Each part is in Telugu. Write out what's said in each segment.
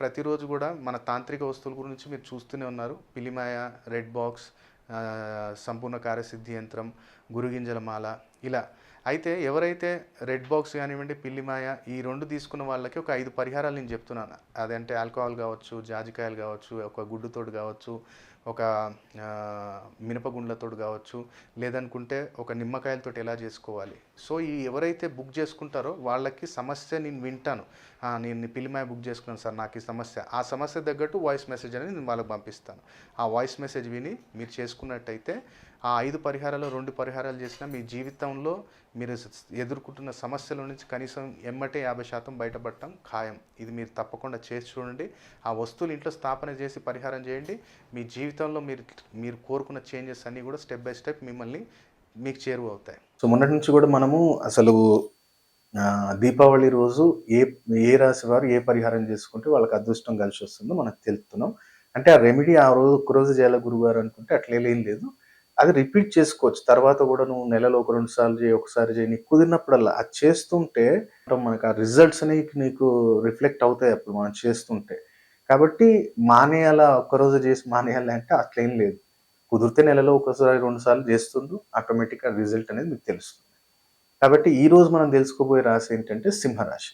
ప్రతిరోజు కూడా మన తాంత్రిక వస్తువుల గురించి మీరు చూస్తూనే ఉన్నారు. పిలిమాయ రెడ్ బాక్స్ సంపూర్ణ కార్యసిద్ధి యంత్రం గురుగింజల మాల ఇలా. అయితే ఎవరైతే రెడ్ బాక్స్ కానివ్వండి పిల్లిమాయ ఈ రెండు తీసుకున్న వాళ్ళకి ఒక ఐదు పరిహారాలు నేను చెప్తున్నాను. అదంటే ఆల్కహాల్ కావచ్చు జాజికాయలు కావచ్చు ఒక గుడ్డుతోడు కావచ్చు ఒక మినపగుండ్లతో మినపగుండ్లతోటి కావచ్చు లేదనుకుంటే ఒక నిమ్మకాయలతో ఎలా చేసుకోవాలి. సో ఈ ఎవరైతే బుక్ చేసుకుంటారో వాళ్ళకి సమస్య నేను వింటాను. నేను పిలిమాయ బుక్ చేసుకున్నాను సార్ నాకు ఈ సమస్య. ఆ సమస్య తగ్గట్టు వాయిస్ మెసేజ్ అనేది నేను వాళ్ళకి పంపిస్తాను. ఆ వాయిస్ మెసేజ్ విని మీరు చేసుకున్నట్టయితే ఆ ఐదు పరిహారాలు రెండు పరిహారాలు చేసినా మీ జీవితంలో మీరు ఎదుర్కొంటున్న సమస్యల నుంచి కనీసం ఎమ్మటే యాభై శాతం బయటపడటం ఖాయం. ఇది మీరు తప్పకుండా చేసి చూడండి. ఆ వస్తువులు ఇంట్లో స్థాపన చేసి పరిహారం చేయండి. మీ జీవితంలో మీరు మీరు కోరుకున్న చేంజెస్ అన్నీ కూడా స్టెప్ బై స్టెప్ మిమ్మల్ని మీకు చేరువ అవుతాయి సో మొన్నటి నుంచి కూడా మనము అసలు దీపావళి రోజు ఏ ఏ రాశి వారు ఏ పరిహారం చేసుకుంటే వాళ్ళకి అదృష్టం కలిసి వస్తుందో మనకు తెలుపుతున్నాం. అంటే ఆ రెమెడీ ఆ రోజు ఒక రోజు చేయాల గురుగారు అనుకుంటే అట్లేం లేదు. అది రిపీట్ చేసుకోవచ్చు. తర్వాత కూడా నువ్వు నెలలో ఒక రెండు సార్లు చేయి ఒకసారి చేయి. నీకు కుదిరినప్పుడల్లా అది చేస్తుంటే మనకు ఆ రిజల్ట్స్ అనేవి నీకు రిఫ్లెక్ట్ అవుతాయి అప్పుడు మనం చేస్తుంటే. కాబట్టి మానేయాలా? ఒక్కరోజు చేసి మానేయాలి అంటే అట్లేం లేదు. కుదిరితే నెలలో ఒకసారి రెండు సార్లు చేస్తుండు. ఆటోమేటిక్గా రిజల్ట్ అనేది మీకు తెలుస్తుంది. కాబట్టి ఈ రోజు మనం తెలుసుకోబోయే రాశి ఏంటంటే సింహరాశి.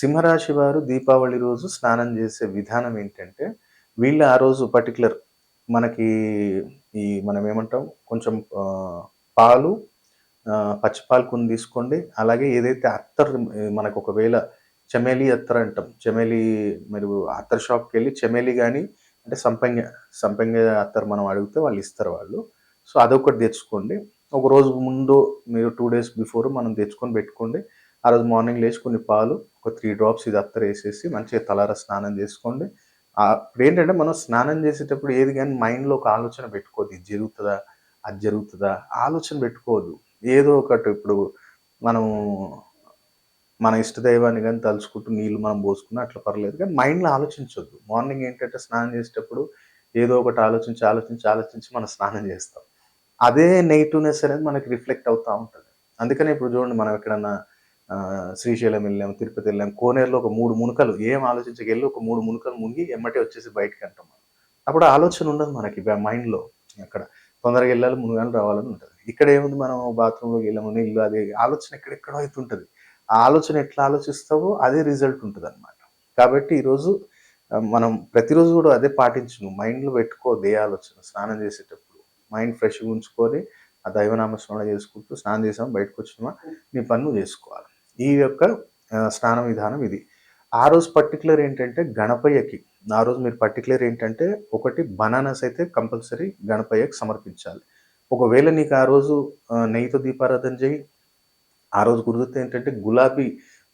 సింహరాశి వారు దీపావళి రోజు స్నానం చేసే విధానం ఏంటంటే వీళ్ళు ఆ రోజు పర్టికులర్ మనకి ఈ మనం ఏమంటాం? కొంచెం పాలు పచ్చిపాలు కొన్ని తీసుకోండి. అలాగే ఏదైతే అత్తర్ మనకు ఒకవేళ చమేలి అత్తర్ అంటాం. చమేలి మీరు అత్తర్ షాప్కి వెళ్ళి చమేలి కానీ అంటే సంపంగ సంపంగ అత్తర్ మనం అడిగితే వాళ్ళు ఇస్తారు వాళ్ళు. సో అదొకటి తెచ్చుకోండి. ఒక రోజు ముందు మీరు టూ డేస్ బిఫోర్ మనం తెచ్చుకొని పెట్టుకోండి. ఆ రోజు మార్నింగ్ లేచి కొన్ని పాలు ఒక త్రీ డ్రాప్స్ ఇది అత్తర్ వేసేసి మంచిగా తలార స్నానం చేసుకోండి. అప్పుడు ఏంటంటే మనం స్నానం చేసేటప్పుడు ఏది కానీ మైండ్లో ఒక ఆలోచన పెట్టుకోవద్దు. ఇది జరుగుతుందా? అది జరుగుతుందా? ఆలోచన పెట్టుకోవద్దు. ఏదో ఒకటి ఇప్పుడు మనము మన ఇష్టదైవాన్ని కానీ తలుచుకుంటూ నీళ్ళు మనం పోసుకున్నా అట్లా పర్లేదు. కానీ మైండ్లో ఆలోచించొద్దు. మార్నింగ్ ఏంటంటే స్నానం చేసేటప్పుడు ఏదో ఒకటి ఆలోచించి ఆలోచించి ఆలోచించి మనం స్నానం చేస్తాం. అదే నెగిటివ్నెస్ అనేది మనకి రిఫ్లెక్ట్ అవుతూ ఉంటుంది. అందుకనే ఇప్పుడు చూడండి మనం ఎక్కడన్నా శ్రీశైలం వెళ్ళాం తిరుపతి వెళ్ళాం కోనేరులో ఒక మూడు మునుకలు ఏం ఆలోచించక వెళ్ళి ఒక మూడు మునుకలు మునిగి ఎమ్మటే వచ్చేసి బయటకు అంటాం మనం. అప్పుడు ఆలోచన ఉండదు మనకి మైండ్లో అక్కడ. తొందరగా వెళ్ళాలి మునుగాలు రావాలని ఉంటుంది. ఇక్కడ ఏముంది మనం బాత్రూంలోకి వెళ్ళాము నీళ్ళు అది ఆలోచన ఎక్కడెక్కడో అవుతుంటుంది ఆ ఆలోచన ఎట్లా ఆలోచిస్తావో అదే రిజల్ట్ ఉంటుంది అనమాట కాబట్టి ఈరోజు మనం ప్రతిరోజు కూడా అదే పాటించు మైండ్లో పెట్టుకో దే ఆలోచన. స్నానం చేసేటప్పుడు మైండ్ ఫ్రెష్గా ఉంచుకొని ఆ దైవనామ స్మరణ చేసుకుంటూ స్నానం చేసాము బయటకు వచ్చినామా నీ పన్ను చేసుకోవాలి. ఈ యొక్క స్నానం స్నాన విధానం ఇది. ఆ రోజు పర్టికులర్ ఏంటంటే గణపయ్యకి ఆ రోజు మీరు పర్టికులర్ ఏంటంటే ఒకటి బనానాస్ అయితే కంపల్సరీ గణపయ్యకి సమర్పించాలి. ఒకవేళ నీకు ఆ రోజు నెయ్యితో దీపారాధన చేయి ఆ రోజు కుదిరితే ఏంటంటే గులాబీ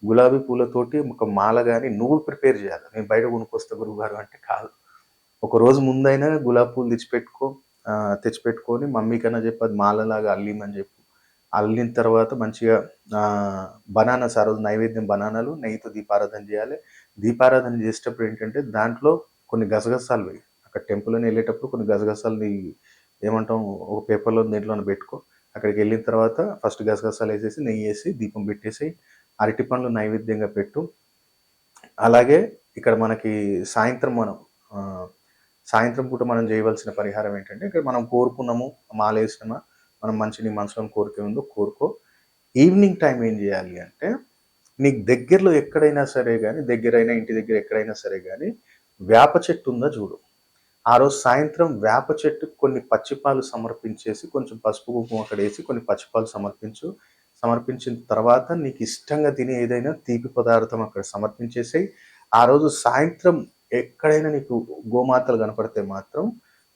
గులాబీ పూలతోటి ఒక మాల కానీ నువ్వు ప్రిపేర్ చేయాలి. నేను బయట కొనుక్కొస్తా గురువు గారు అంటే కాదు. ఒక రోజు ముందైనా గులాబీ పూలు తెచ్చిపెట్టుకో తెచ్చిపెట్టుకొని మమ్మీ కన్నా చెప్పి అది మాలలాగా అల్లిమని చెప్పు. అల్లిన తర్వాత మంచిగా బనానాస్ ఆ రోజు నైవేద్యం బనానాలు నెయ్యితో దీపారాధన చేయాలి. దీపారాధన చేసేటప్పుడు ఏంటంటే దాంట్లో కొన్ని గసగసాలు వేయి. అక్కడ టెంపుల్ అని వెళ్ళేటప్పుడు కొన్ని గసగసాలు ఏమంటాం ఒక పేపర్లో దేంట్లో పెట్టుకో. అక్కడికి వెళ్ళిన తర్వాత ఫస్ట్ గసగసాలు వేసేసి నెయ్యి వేసి దీపం పెట్టేసి అరటి పండ్లు నైవేద్యంగా పెట్టు. అలాగే ఇక్కడ మనకి సాయంత్రం మనం సాయంత్రం పూట మనం చేయవలసిన పరిహారం ఏంటంటే ఇక్కడ మనం కోరుకున్నాము మాలేసినామా మనం మంచి నీ మనసులో కోరిక ఉందో కోరుకో. ఈవినింగ్ టైం ఏం చేయాలి అంటే నీకు దగ్గరలో ఎక్కడైనా సరే కానీ దగ్గరైనా ఇంటి దగ్గర ఎక్కడైనా సరే కానీ వేప చెట్టు ఉందా చూడు. ఆ రోజు సాయంత్రం వేప చెట్టు కొన్ని పచ్చిపాలు సమర్పించేసి కొంచెం పసుపు కుంకుమ అక్కడ వేసి కొన్ని పచ్చిపాలు సమర్పించు సమర్పించిన తర్వాత నీకు ఇష్టంగా తినే ఏదైనా తీపి పదార్థం అక్కడ సమర్పించేసేయి. ఆ రోజు సాయంత్రం ఎక్కడైనా నీకు గోమాతలు కనపడితే మాత్రం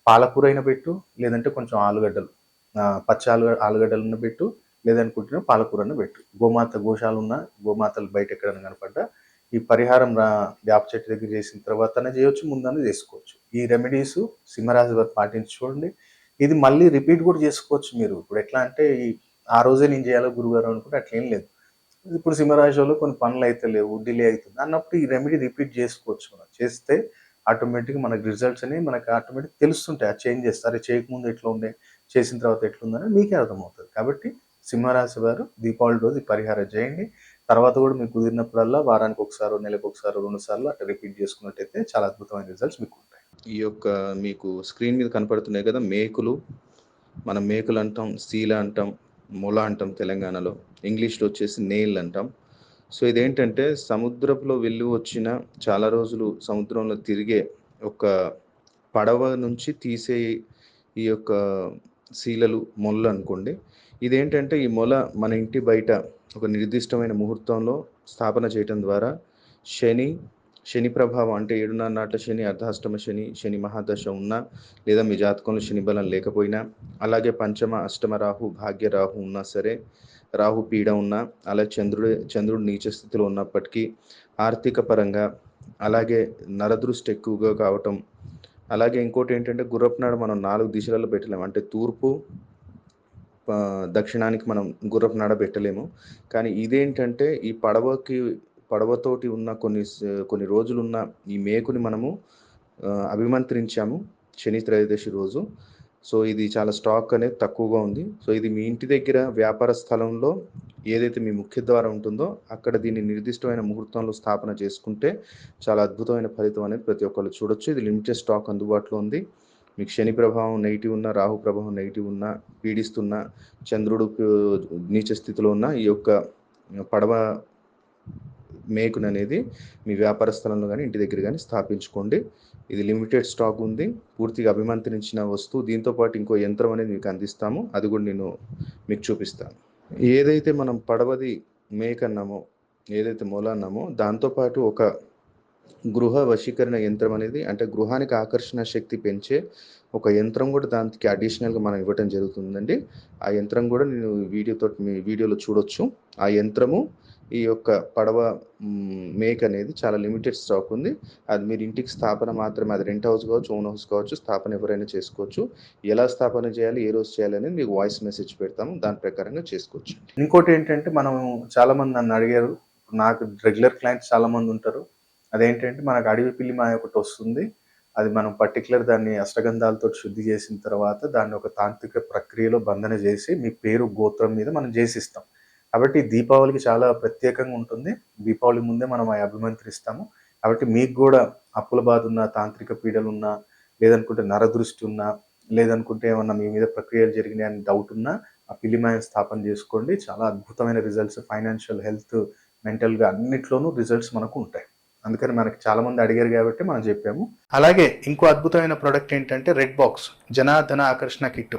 పాలకూర అయినా పెట్టు లేదంటే కొంచెం ఆలుగడ్డలు ఆ, పచ్చి ఆలు ఆలుగడ్డలను పెట్టు లేదనుకుంటున్నా పాలకూరను పెట్టు. గోమాత గోశాలు ఉన్న గోమాతలు బయట ఎక్కడైనా కనపడ్డా ఈ పరిహారం రా వేప చెట్టు దగ్గర చేసిన తర్వాతనే చేయొచ్చు ముందనే చేసుకోవచ్చు. ఈ రెమెడీస్ సింహరాశి వారు పాటించి చూడండి. ఇది మళ్ళీ రిపీట్ కూడా చేసుకోవచ్చు మీరు. ఇప్పుడు ఎట్లా అంటే ఈ ఆ రోజే నేను చేయాలో గురుగారు అనుకుంటే అట్లేం లేదు. ఇప్పుడు సింహరాశి వాళ్ళు కొన్ని పనులు అయితే లేవు డిలే అవుతుంది అన్నప్పుడు ఈ రెమెడీ రిపీట్ చేసుకోవచ్చు మనం. చేస్తే ఆటోమేటిక్గా మనకి రిజల్ట్స్ అనేవి మనకి ఆటోమేటిక్ తెలుస్తుంటాయి. ఆ చేంజ్ చేస్తారు చేయకముందు ఎట్లా ఉండే చేసిన తర్వాత ఎట్లుందని మీకే అర్థమవుతుంది. కాబట్టి సింహరాశి వారు దీపావళి రోజు పరిహారం చేయండి. తర్వాత కూడా మీకు కుదిరినప్పుడల్లా వారానికి ఒకసారి నెలకు ఒకసారి రెండు సార్లు అట్లా రిపీట్ చేసుకున్నట్టయితే చాలా అద్భుతమైన రిజల్ట్స్ మీకు ఉంటాయి. ఈ యొక్క మీకు స్క్రీన్ మీద కనపడుతున్నాయి కదా మేకులు. మనం మేకులు అంటాం సీల అంటాం మొల అంటాం తెలంగాణలో. ఇంగ్లీష్లో వచ్చేసి నేల్ అంటాం. సో ఇదేంటంటే సముద్రంలో వెళ్ళి వచ్చిన చాలా రోజులు సముద్రంలో తిరిగే ఒక పడవ నుంచి తీసే ఈ యొక్క శీలలు మొల్లు అనుకోండి ఇదేంటంటే ఈ మొల మన ఇంటి బయట ఒక నిర్దిష్టమైన ముహూర్తంలో స్థాపన చేయటం ద్వారా శని శని ప్రభావం అంటే ఏడున్నర నాట్ల శని అర్ధాష్టమ శని శని మహాదశ ఉన్నా లేదా మీ జాతకంలో శని బలం లేకపోయినా అలాగే పంచమ అష్టమ రాహు భాగ్య రాహు ఉన్నా సరే రాహు పీడ ఉన్నా అలాగే చంద్రుడు చంద్రుడు నీచ స్థితిలో ఉన్నప్పటికీ ఆర్థిక పరంగా అలాగే నరదృష్టి ఎక్కువగా కావటం అలాగే ఇంకోటి ఏంటంటే గుర్రపు నాడు మనం నాలుగు దిశలలో పెట్టలేము అంటే తూర్పు దక్షిణానికి మనం గుర్రపు నడ పెట్టలేము. కానీ ఇదేంటంటే ఈ పడవకి పడవతోటి ఉన్న కొన్ని కొన్ని రోజులున్న ఈ మేకుని మనము అభిమంత్రించాము శని త్రయోదశి రోజు. సో ఇది చాలా స్టాక్ అనేది తక్కువగా ఉంది. సో ఇది మీ ఇంటి దగ్గర వ్యాపార స్థలంలో ఏదైతే మీ ముఖ్యద్వారం ఉంటుందో అక్కడ దీన్ని నిర్దిష్టమైన ముహూర్తంలో స్థాపన చేసుకుంటే చాలా అద్భుతమైన ఫలితం అనేది ప్రతి ఒక్కళ్ళు చూడొచ్చు. ఇది లిమిటెడ్ స్టాక్ అందుబాటులో ఉంది. మీకు శని ప్రభావం నెగిటివ్ ఉన్న రాహు ప్రభావం నెగిటివ్ ఉన్న పీడిస్తున్న చంద్రుడు నీచ స్థితిలో ఉన్న ఈ యొక్క పడవ మేకున్ అనేది మీ వ్యాపార స్థలంలో కానీ ఇంటి దగ్గర కానీ స్థాపించుకోండి. ఇది లిమిటెడ్ స్టాక్ ఉంది. పూర్తిగా అభిమంత్రించిన వస్తువు. దీంతో పాటు ఇంకో యంత్రం అనేది మీకు అందిస్తాము. అది కూడా నేను మీకు చూపిస్తాను. ఏదైతే మనం పడవది మేక అన్నామో ఏదైతే మూల అన్నామో దాంతోపాటు ఒక గృహ వశీకరణ యంత్రం అనేది అంటే గృహానికి ఆకర్షణ శక్తి పెంచే ఒక యంత్రం కూడా దానికి అడిషనల్గా మనం ఇవ్వటం జరుగుతుందండి. ఆ యంత్రం కూడా నేను వీడియోతో మీ వీడియోలో చూడొచ్చు. ఆ యంత్రము ఈ యొక్క పడవ మేక్ అనేది చాలా లిమిటెడ్ స్టాక్ ఉంది. అది మీరు ఇంటికి స్థాపన మాత్రమే అది రెంట్ హౌస్ కావచ్చు ఓన్ హౌస్ కావచ్చు స్థాపన ఎవరైనా చేసుకోవచ్చు. ఎలా స్థాపన చేయాలి ఏ రోజు చేయాలి అనేది మీకు వాయిస్ మెసేజ్ పెడతాము. దాని ప్రకారంగా చేసుకోవచ్చు ఇంకోటి ఏంటంటే మనం చాలామంది నన్ను అడిగారు. నాకు రెగ్యులర్ క్లయింట్స్ చాలామంది ఉంటారు. అదేంటంటే మనకు అడవి పిల్లి మాయ ఒకటి వస్తుంది. అది మనం పర్టికులర్ దాన్ని అష్టగంధాలతో శుద్ధి చేసిన తర్వాత దాన్ని ఒక తాంత్రిక ప్రక్రియలో బంధన చేసి మీ పేరు గోత్రం మీద మనం చేసిస్తాం. కాబట్టి దీపావళికి చాలా ప్రత్యేకంగా ఉంటుంది. దీపావళి ముందే మనం అభిమంత్రిస్తాము. కాబట్టి మీకు కూడా అప్పుల బాధ ఉన్న తాంత్రిక పీడలు ఉన్నా లేదనుకుంటే నరదృష్టి ఉన్నా లేదనుకుంటే ఏమన్నా మీ మీద ప్రక్రియలు జరిగినాయి అని డౌట్ ఉన్నా ఆ పిల్లిమాయను స్థాపన చేసుకోండి. చాలా అద్భుతమైన రిజల్ట్స్ ఫైనాన్షియల్ హెల్త్ మెంటల్గా అన్నిట్లోనూ రిజల్ట్స్ మనకు ఉంటాయి. అందుకని మనకి చాలా మంది అడిగారు కాబట్టి మనం చెప్పాము. అలాగే ఇంకో అద్భుతమైన ప్రోడక్ట్ ఏంటంటే రెడ్ బాక్స్ జనాధన ఆకర్షణ కిట్.